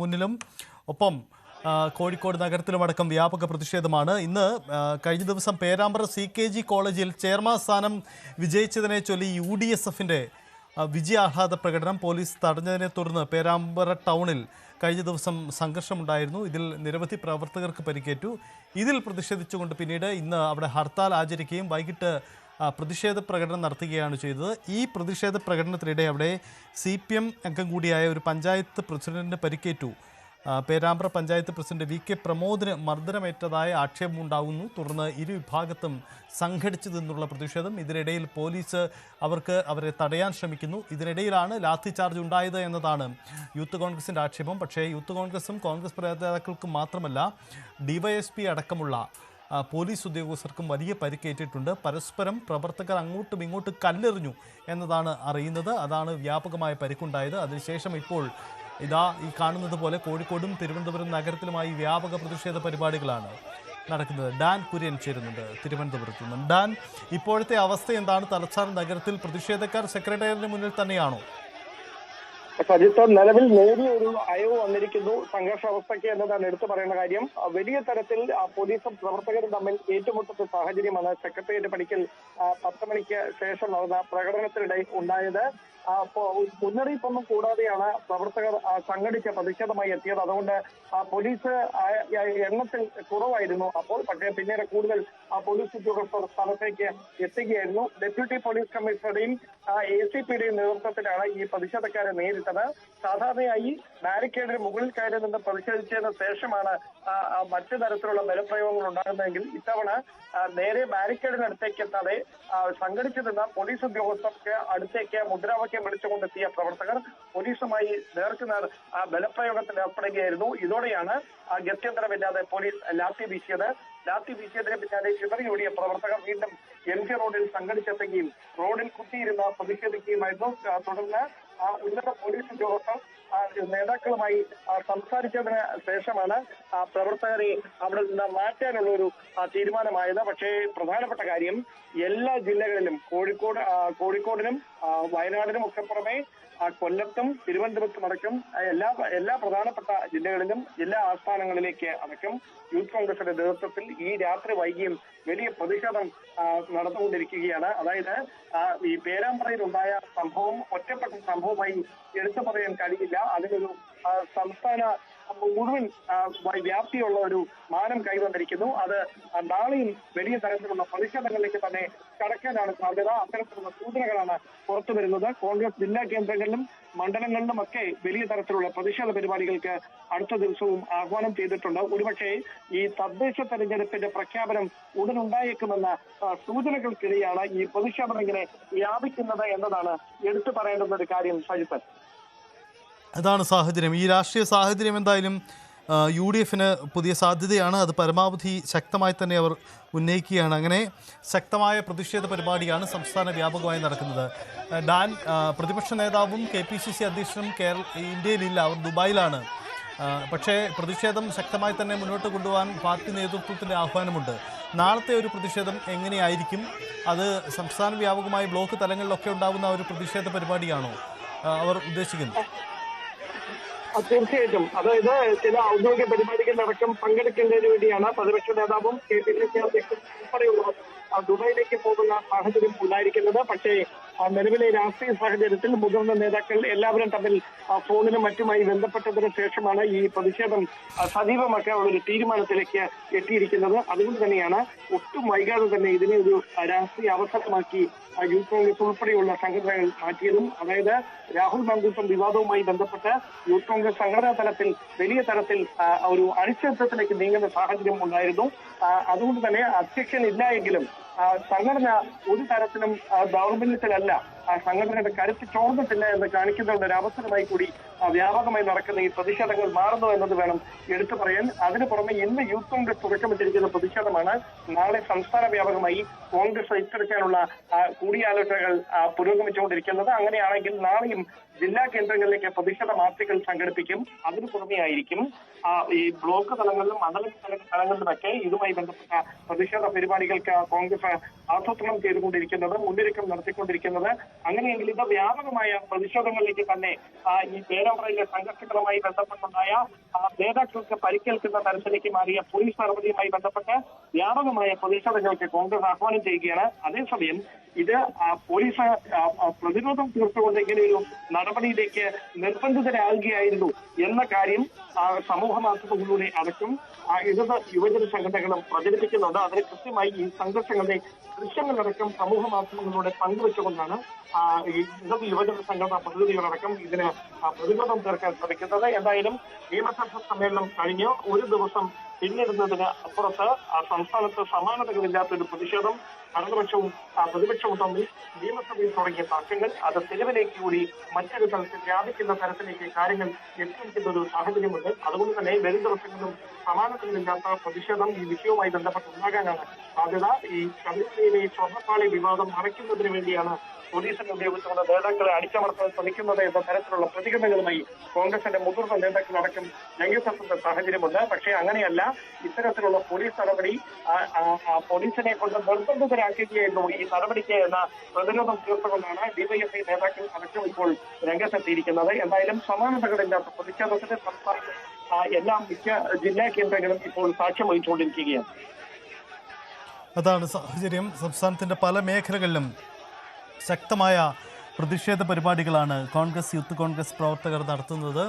മുന്നിലും. ഒപ്പം കോഴിക്കോട് നഗരത്തിലുമടക്കം വ്യാപക പ്രതിഷേധമാണ്. ഇന്ന് കഴിഞ്ഞ ദിവസം പേരാമ്പ്ര സി കെ ജി കോളേജിൽ ചെയർമാൻ സ്ഥാനം വിജയിച്ചതിനെ ചൊല്ലി യു ഡി എസ് എഫിന്റെ വിജയാഹ്ലാദ പ്രകടനം പോലീസ് തടഞ്ഞതിനെ തുടർന്ന് പേരാമ്പ്ര ടൗണിൽ കഴിഞ്ഞ ദിവസം സംഘർഷമുണ്ടായിരുന്നു. ഇതിൽ നിരവധി പ്രവർത്തകർക്ക് പരിക്കേറ്റു. ഇതിൽ പ്രതിഷേധിച്ചുകൊണ്ട് പിന്നീട് ഇന്ന് അവിടെ ഹർത്താൽ ആചരിക്കുകയും വൈകിട്ട് പ്രതിഷേധ പ്രകടനം നടത്തുകയാണ് ചെയ്തത്. ഈ പ്രതിഷേധ പ്രകടനത്തിനിടെ അവിടെ സി പി എം അംഗം കൂടിയായ ഒരു പഞ്ചായത്ത് പ്രസിഡന്റിന് പരിക്കേറ്റു. Perambra panchayat president V K പ്രമോദിന് മർദ്ദനമേറ്റതായ ആക്ഷേപമുണ്ടാകുന്നു തുടർന്ന് ഇരു വിഭാഗത്തും സംഘടിച്ചു നിന്നുള്ള പ്രതിഷേധം. ഇതിനിടയിൽ പോലീസ് അവർക്ക് അവരെ തടയാൻ ശ്രമിക്കുന്നു. ഇതിനിടയിലാണ് ലാത്തി ചാർജ് ഉണ്ടായത് എന്നതാണ് യൂത്ത് കോൺഗ്രസിന്റെ ആക്ഷേപം. പക്ഷേ യൂത്ത് കോൺഗ്രസും കോൺഗ്രസ് നേതാക്കൾക്കും മാത്രമല്ല ഡിവൈഎസ്പി അടക്കമുള്ള പോലീസ് ഉദ്യോഗസ്ഥർക്കും വലിയ പരിക്കേറ്റിട്ടുണ്ട്. പരസ്പരം പ്രവർത്തകർ അങ്ങോട്ടും ഇങ്ങോട്ടും കല്ലെറിഞ്ഞു എന്നതാണ് അറിയുന്നത്. അതാണ് വ്യാപകമായ പരിക്കുണ്ടായത്. അതിനുശേഷം ഇപ്പോൾ ഇതാ ഈ കാണുന്നത് പോലെ കോഴിക്കോടും തിരുവനന്തപുരം നഗരത്തിലുമായി വ്യാപക പ്രതിഷേധ പരിപാടികളാണ് നടക്കുന്നത്. ഡാൻ കുര്യൻ ചേരുന്നുണ്ട് തിരുവനന്തപുരത്ത് നിന്ന്. ഡാൻ ഇപ്പോഴത്തെ അവസ്ഥ എന്താണ്? തലസ്ഥാന നഗരത്തിൽ പ്രതിഷേധക്കാർ സെക്രട്ടേറിയറ്റിന് മുന്നിൽ തന്നെയാണോ? സജിത്ത് നിലവിൽ നേരിയ ഒരു അയവ് വന്നിരിക്കുന്നു. സംഘർഷാവസ്ഥയ്ക്ക് എന്നതാണ് എടുത്തു പറയേണ്ട കാര്യം. വലിയ തരത്തിൽ പോലീസും പ്രവർത്തകരും തമ്മിൽ ഏറ്റുമുട്ടുന്ന സാഹചര്യമാണ് സെക്രട്ടേറിയറ്റ് പണിക്കൽ പത്ത് മണിക്ക് ശേഷം നടന്ന പ്രകടനത്തിനിടെ ഉണ്ടായത്. മുന്നറിയിപ്പൊന്നും കൂടാതെയാണ് പ്രവർത്തകർ സംഘടിച്ച് പ്രതിഷേധമായി എത്തിയത്. അതുകൊണ്ട് പോലീസ് എണ്ണത്തിൽ കുറവായിരുന്നു. അപ്പോൾ പക്ഷേ പിന്നീട് കൂടുതൽ പോലീസ് ഉദ്യോഗസ്ഥർ സ്ഥലത്തേക്ക് എത്തുകയായിരുന്നു. ഡെപ്യൂട്ടി പോലീസ് കമ്മീഷണറുടെയും എ സി പിയുടെയും നേതൃത്വത്തിലാണ് ഈ പ്രതിഷേധക്കാരെ നേരിട്ടത്. സാധാരണയായി ബാരിക്കേഡിന് മുകളിൽ കയറി നിന്ന് പ്രതിഷേധിച്ചതിന് ശേഷമാണ് മറ്റു തരത്തിലുള്ള ബലപ്രയോഗങ്ങൾ ഉണ്ടാകുന്നതെങ്കിൽ ഇത്തവണ നേരെ ബാരിക്കേഡിനടുത്തേക്ക് എത്താതെ സംഘടിച്ചു നിന്ന പോലീസ് ഉദ്യോഗസ്ഥർക്ക് അടുത്തേക്ക് മുദ്രാവാക്യം വിളിച്ചുകൊണ്ടെത്തിയ പ്രവർത്തകർ പോലീസുമായി നേർക്കുനേർ ബലപ്രയോഗത്തിൽ ഏർപ്പെടുകയായിരുന്നു. ഇതോടെയാണ് ഗത്യന്തരമില്ലാതെ പോലീസ് ലാത്തി വീശിയത്. ലാത്തി വീശിയതിന് പിന്നാലെ ചിതറിയോടിയ പ്രവർത്തകർ വീണ്ടും എം ജി റോഡിൽ സംഘടിച്ചെത്തുകയും റോഡിൽ കുത്തിയിരുന്ന പ്രതിഷേധിക്കുകയുമായിരുന്നു. തുടർന്ന് ആ ഉന്നത പോലീസ് ഉദ്യോഗസ്ഥർ നേതാക്കളുമായി സംസാരിച്ചതിന് ശേഷമാണ് പ്രവർത്തകരെ അവിടെ നിന്ന് മാറ്റാനുള്ള ഒരു തീരുമാനമായത്. പക്ഷേ പ്രധാനപ്പെട്ട കാര്യം എല്ലാ ജില്ലകളിലും കോഴിക്കോട് കോഴിക്കോടിനും വയനാടിനും ഒക്കെ പുറമെ കൊല്ലത്തും തിരുവനന്തപുരത്തും അടക്കം എല്ലാ എല്ലാ പ്രധാനപ്പെട്ട ജില്ലകളിലും ജില്ലാ ആസ്ഥാനങ്ങളിലേക്ക് അടക്കം യൂത്ത് കോൺഗ്രസിന്റെ നേതൃത്വത്തിൽ ഈ രാത്രി വൈകിയും വലിയ പ്രതിഷേധം നടന്നുകൊണ്ടിരിക്കുകയാണ്. അതായത് ഈ പേരാമ്പ്രയിൽ ഉണ്ടായ സംഭവം ഒറ്റപ്പെട്ട സംഭവമായി എടുത്തു പറയാൻ കഴിയില്ല. അതിനൊരു സംസ്ഥാന മുഴുവൻ വ്യാപ്തിയുള്ള ഒരു മാനം കൈവന്നിരിക്കുന്നു. അത് നാളെയും വലിയ തരത്തിലുള്ള പ്രതിഷേധങ്ങളിലേക്ക് തന്നെ കടക്കാനാണ് സാധ്യത. അത്തരത്തിലുള്ള സൂചനകളാണ് പുറത്തു വരുന്നത്. കോൺഗ്രസ് ജില്ലാ കേന്ദ്രങ്ങളിലും മണ്ഡലങ്ങളിലും ഒക്കെ വലിയ തരത്തിലുള്ള പ്രതിഷേധ പരിപാടികൾക്ക് അടുത്ത ദിവസവും ആഹ്വാനം ചെയ്തിട്ടുണ്ട്. ഒരുപക്ഷെ ഈ തദ്ദേശ തെരഞ്ഞെടുപ്പിന്റെ പ്രഖ്യാപനം ആ, സൂചനകൾക്കിടെയാണ് ഈ പ്രതിഷേധം ഇങ്ങനെ വ്യാപിക്കുന്നത് എന്നതാണ് എടുത്തു പറയേണ്ടുന്ന ഒരു കാര്യം സജിത്തൻ അതാണ് സാഹചര്യം. ഈ രാഷ്ട്രീയ സാഹചര്യം എന്തായാലും യു ഡി എഫിന് പുതിയ സാധ്യതയാണ്. അത് പരമാവധി ശക്തമായി തന്നെ അവർ ഉന്നയിക്കുകയാണ്. അങ്ങനെ ശക്തമായ പ്രതിഷേധ പരിപാടിയാണ് സംസ്ഥാന വ്യാപകമായി നടക്കുന്നത്. ഡാൻ പ്രതിപക്ഷ നേതാവും കെ പി സി സി അധ്യക്ഷനും കേരള ഇന്ത്യയിലില്ല. അവർ ദുബായിലാണ്. പക്ഷേ പ്രതിഷേധം ശക്തമായി തന്നെ മുന്നോട്ട് കൊണ്ടുപോകാൻ പാർട്ടി നേതൃത്വത്തിന്റെ ആഹ്വാനമുണ്ട്. നാളത്തെ ഒരു പ്രതിഷേധം എങ്ങനെയായിരിക്കും? അത് സംസ്ഥാന വ്യാപകമായി ബ്ലോക്ക് തലങ്ങളിലൊക്കെ ഉണ്ടാകുന്ന ഒരു പ്രതിഷേധ പരിപാടിയാണോ? അവർ ഉദ്ദേശിക്കുന്നത്. തീർച്ചയായിട്ടും. അതായത് ചില ഔദ്യോഗിക പരിപാടികളിലടക്കം പങ്കെടുക്കേണ്ടതിന് വേണ്ടിയാണ് പ്രതിപക്ഷ നേതാവും കെ പി സി സി അധ്യക്ഷനും ഉൾപ്പെടെയുള്ളവർ ദുബായിലേക്ക് പോകുന്ന സാഹചര്യം ഉണ്ടായിരിക്കുന്നത്. പക്ഷേ നിലവിലെ രാഷ്ട്രീയ സാഹചര്യത്തിൽ മുതിർന്ന നേതാക്കൾ എല്ലാവരും തമ്മിൽ ഫോണിലും മറ്റുമായി ബന്ധപ്പെട്ടതിന് ശേഷമാണ് ഈ പ്രതിഷേധം സജീവമാക്കാനുള്ള ഒരു തീരുമാനത്തിലേക്ക് എത്തിയിരിക്കുന്നത്. അതുകൊണ്ട് തന്നെയാണ് ഒട്ടും വൈകാതെ തന്നെ ഇതിനെ ഒരു രാഷ്ട്രീയ അവസരമാക്കി യൂത്ത് കോൺഗ്രസ് ഉൾപ്പെടെയുള്ള സംഘടനകൾ മാറ്റിയതും അതായത് രാഹുൽ മാങ്കൂട്ടം വിവാദവുമായി ബന്ധപ്പെട്ട് യൂത്ത് കോൺഗ്രസ് സംഘടനാ തലത്തിൽ വലിയ തരത്തിൽ ഒരു അനിശ്ചിതത്വത്തിലേക്ക് നീങ്ങുന്ന സാഹചര്യം ഉണ്ടായിരുന്നു. അതുകൊണ്ട് തന്നെ അധ്യക്ഷൻ ഇല്ല എങ്കിലും ആ, സംഘടന ഒരു തരത്തിലും ദൗർബല്യത്തിലല്ല സംഘടനയുടെ കരുത്ത് ചോർന്നിട്ടില്ല എന്ന് കാണിക്കുന്നതിന്റെ ഒരു അവസരമായി കൂടി വ്യാപകമായി നടക്കുന്ന ഈ പ്രതിഷേധങ്ങൾ മാറുന്നു എന്നത് വേണം എടുത്തു പറയാൻ. അതിനു പുറമെ ഇന്ന് യൂത്ത് കോൺഗ്രസ് തുടക്കമിട്ടിരിക്കുന്ന പ്രതിഷേധമാണ് നാളെ സംസ്ഥാന വ്യാപകമായി കോൺഗ്രസ് ഏറ്റെടുക്കാനുള്ള കൂടിയാലോചനകൾ പുരോഗമിച്ചുകൊണ്ടിരിക്കുന്നത്. അങ്ങനെയാണെങ്കിൽ നാളെയും ജില്ലാ കേന്ദ്രങ്ങളിലേക്ക് പ്രതിഷേധ മാർച്ചുകൾ സംഘടിപ്പിക്കും. അതിനു പുറമെയായിരിക്കും ഈ ബ്ലോക്ക് തലങ്ങളിലും മണ്ഡല തല- തലങ്ങളിലുമൊക്കെ ഇതുമായി ബന്ധപ്പെട്ട പ്രതിഷേധ പരിപാടികൾക്ക് കോൺഗ്രസ് ആസൂത്രണം ചെയ്തുകൊണ്ടിരിക്കുന്നത് മുന്നൊരുക്കം നടത്തിക്കൊണ്ടിരിക്കുന്നത്. അങ്ങനെയെങ്കിൽ ഇത് വ്യാപകമായ പ്രതിഷേധങ്ങളിലേക്ക് തന്നെ ഈ പേരാമ്പ്രയിലെ സംഘർഷങ്ങളുമായി ബന്ധപ്പെട്ടുണ്ടായ നേതാക്കൾക്ക് പരിക്കേൽക്കുന്ന തരത്തിലേക്ക് മാറിയ പോലീസ് നടപടിയുമായി ബന്ധപ്പെട്ട് വ്യാപകമായ പ്രതിഷേധങ്ങൾക്ക് കോൺഗ്രസ് ആഹ്വാനം ചെയ്യുകയാണ്. അതേസമയം ഇത് പോലീസ് പ്രതിരോധം തീർത്തുകൊണ്ട് ഇങ്ങനെയൊരു നടപടിയിലേക്ക് നിർബന്ധിതരാകുകയായിരുന്നു എന്ന കാര്യം സമൂഹ മാധ്യമങ്ങളിലൂടെ അടക്കം ഇടത് യുവജന സംഘടനകളും പ്രചരിപ്പിക്കുന്നുണ്ട്. അതിന് കൃത്യമായി ഈ സംഘർഷങ്ങളുടെ ദൃശ്യങ്ങളടക്കം സമൂഹ മാധ്യമങ്ങളിലൂടെ പങ്കുവെച്ചുകൊണ്ടാണ് ഇടത് യുവജന സംഘടനാ പ്രതിനിധികളടക്കം ഇതിന് പ്രതിരോധം തീർക്കാൻ ശ്രമിക്കുന്നത്. എന്തായാലും നിയമസഭാ സമ്മേളനം കഴിഞ്ഞ് ഒരു ദിവസം പിന്നിടുന്നതിന് അപ്പുറത്ത് സംസ്ഥാനത്ത് സമാനതകളില്ലാത്ത ഒരു പ്രതിഷേധം ഭരണപക്ഷവും പ്രതിപക്ഷവും തമ്മിൽ നിയമസഭയിൽ തുടങ്ങിയ തർക്കങ്ങൾ അത് തെരുവിലേക്ക് കൂടി മറ്റൊരു തലത്തിൽ വ്യാപിക്കുന്ന തരത്തിലേക്ക് കാര്യങ്ങൾ എത്തിയിരിക്കുന്ന ഒരു സാഹചര്യമുണ്ട്. അതുകൊണ്ട് തന്നെ വരും ദിവസങ്ങളിലും സമാനതകളില്ലാത്ത പ്രതിഷേധം ഈ വിഷയവുമായി ബന്ധപ്പെട്ട് ഉണ്ടാകാനാണ് സാധ്യത. ഈ ശബരിമലയിലെ സ്വർണപ്പാളി വിവാദം മറയ്ക്കുന്നതിന് വേണ്ടിയാണ് പോലീസിനെ ഉപയോഗിച്ചുകൊണ്ട് നേതാക്കളെ അടിച്ചമർത്താൻ ശ്രമിക്കുന്നത് എന്ന തരത്തിലുള്ള പ്രതികരണങ്ങളുമായി കോൺഗ്രസിന്റെ മുതിർന്ന നേതാക്കളടക്കം രംഗത്തെത്തുന്ന സാഹചര്യമുണ്ട്. പക്ഷേ അങ്ങനെയല്ല. ഇത്തരത്തിലുള്ള പോലീസ് നടപടി പോലീസിനെ കൊണ്ട് നിർബന്ധിതരാക്കുകയായിരുന്നു ഈ നടപടിക്ക് എന്ന പ്രതിരോധം തീർത്തുകൊണ്ടാണ് ഡിവൈഎഫ്ഐ നേതാക്കൾ അടക്കം ഇപ്പോൾ രംഗത്തെത്തിയിരിക്കുന്നത്. എന്തായാലും സമാനതകളില്ലാത്ത പ്രതിഷേധത്തിന്റെ സംസ്ഥാനത്ത് എല്ലാ മിക്ക ജില്ലാ കേന്ദ്രങ്ങളും ഇപ്പോൾ സാക്ഷ്യം വഹിച്ചുകൊണ്ടിരിക്കുകയാണ്. അതാണ് സാഹചര്യം. സംസ്ഥാനത്തിന്റെ പല മേഖലകളിലും ശക്തമായ പ്രതിഷേധ പരിപാടികളാണ് കോൺഗ്രസ് യൂത്ത് കോൺഗ്രസ് പ്രവർത്തകർ നടത്തുന്നത്.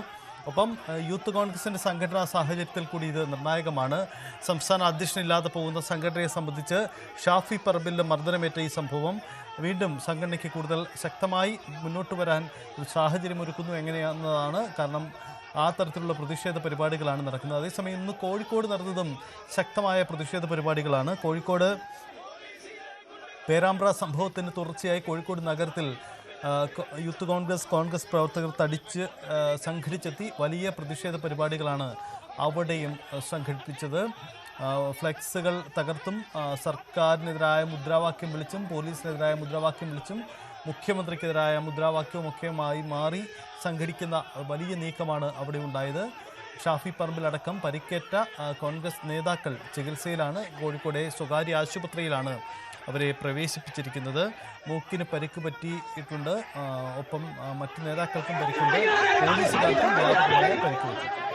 ഒപ്പം യൂത്ത് കോൺഗ്രസിന്റെ സംഘടനാ സാഹചര്യത്തിൽ കൂടി ഇത് നിർണായകമാണ്. സംസ്ഥാന അധ്യക്ഷനില്ലാതെ പോകുന്ന സംഘടനയെ സംബന്ധിച്ച് ഷാഫി പറമ്പിലിന്റെ മർദ്ദനമേറ്റ ഈ സംഭവം വീണ്ടും സംഘടനയ്ക്ക് കൂടുതൽ ശക്തമായി മുന്നോട്ട് വരാൻ ഒരു സാഹചര്യം ഒരുക്കുന്നു എങ്ങനെയാണെന്നതാണ് കാരണം ആ തരത്തിലുള്ള പ്രതിഷേധ പരിപാടികളാണ് നടക്കുന്നത്. അതേസമയം ഇന്ന് കോഴിക്കോട് നടന്നതും ശക്തമായ പ്രതിഷേധ പരിപാടികളാണ്. കോഴിക്കോട് പേരാമ്പ്ര സംഭവത്തിന് തുടർച്ചയായി കോഴിക്കോട് നഗരത്തിൽ യൂത്ത് കോൺഗ്രസ് കോൺഗ്രസ് പ്രവർത്തകർ തടിച്ച് സംഘടിച്ചെത്തി വലിയ പ്രതിഷേധ പരിപാടികളാണ് അവിടെയും സംഘടിപ്പിച്ചത്. ഫ്ലെക്സുകൾ തകർത്തും സർക്കാരിനെതിരായ മുദ്രാവാക്യം വിളിച്ചും പോലീസിനെതിരായ മുദ്രാവാക്യം വിളിച്ചും മുഖ്യമന്ത്രിക്കെതിരായ മുദ്രാവാക്യവുമൊക്കെയുമായി മാറി സംഘടിക്കുന്ന വലിയ നീക്കമാണ് അവിടെ ഉണ്ടായത്. ഷാഫി പറമ്പിലടക്കം പരിക്കേറ്റ കോൺഗ്രസ് നേതാക്കൾ ചികിത്സയിലാണ്. കോഴിക്കോടെ സ്വകാര്യ ആശുപത്രിയിലാണ് അവരെ പ്രവേശിപ്പിച്ചിരിക്കുന്നത്. മൂക്കിന് പരിക്ക് പറ്റിയിട്ടുണ്ട്. ഒപ്പം മറ്റു നേതാക്കൾക്കും പരിക്കുണ്ട്. പോലീസുകാർക്കും പരിക്ക് പറ്റി